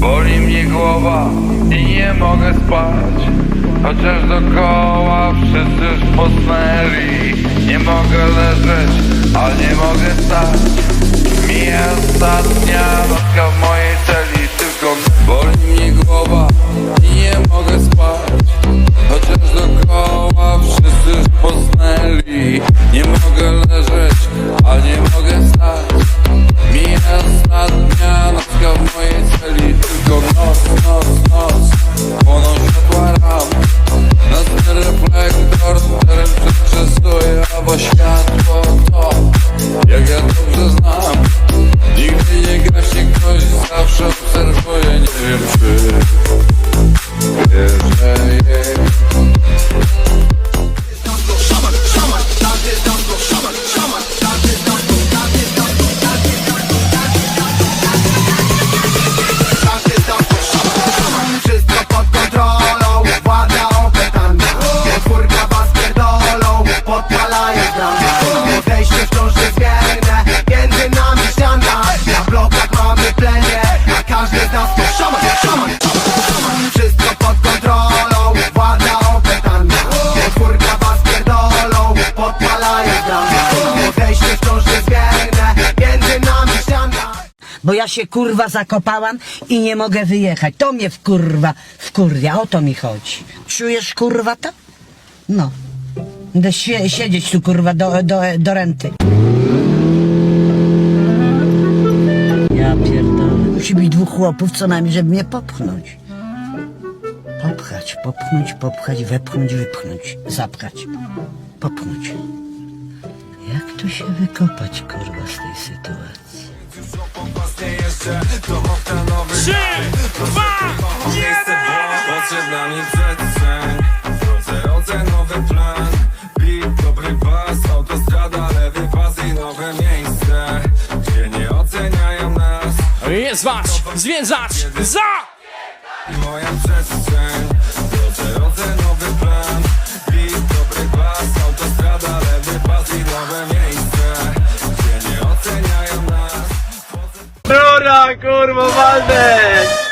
Boli mnie głowa i nie mogę spać. Chociaż dookoła wszyscy już posnęli. Nie mogę leżeć, ale nie mogę stać. Mija ostatnia notka w mojej celi Tylko boli mnie głowa Bo ja się kurwa zakopałam i nie mogę wyjechać. To mnie w kurwa wkurwia, o to mi chodzi. Czujesz kurwa to? No. Będę siedzieć tu kurwa do, do, do renty. Ja pierdolę. Musi być dwóch chłopów co najmniej, żeby mnie popchnąć. Popchać, popchnąć, popchać, wepchnąć, wypchnąć, zapchać, popchnąć. Jak tu się wykopać kurwa z tej sytuacji? Trzy, dwa, jeden! Potrzebna mi przestrzeń Drodze ocenowy plan Beat, dobry pas Autostrada, lewy pas i nowe miejsce Gdzie nie oceniają nas Jest wasz zwięzacz za! I moja przestrzeń kurwa, Waldek!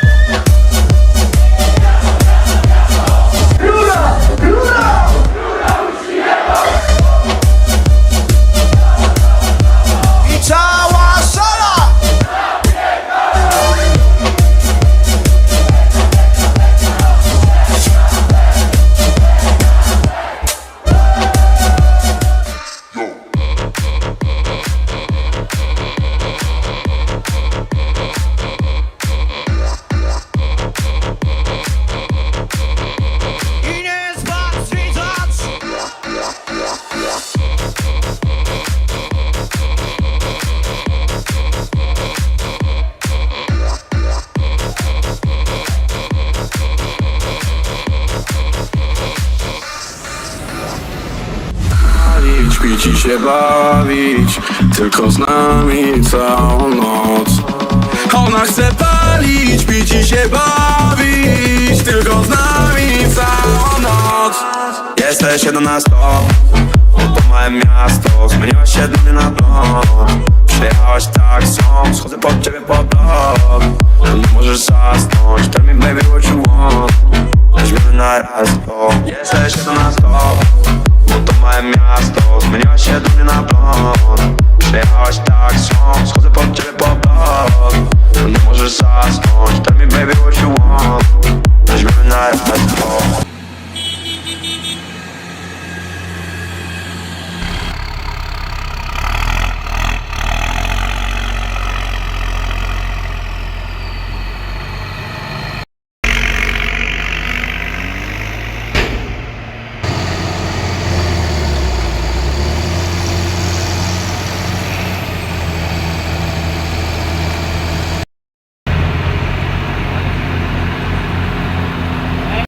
Pić się bawić Tylko z nami całą noc. Ona chce palić, pić i się bawić Tylko z nami całą noc. Jesteś jedna na sto Oto małe miasto Zmieniła się do mnie na blok Przyjechałaś taksą Schodzę pod ciebie po blok. Nie możesz zasnąć Tell me baby what you want. Weźmiemy na raz to Jesteś jedna na sto bo to małe miasto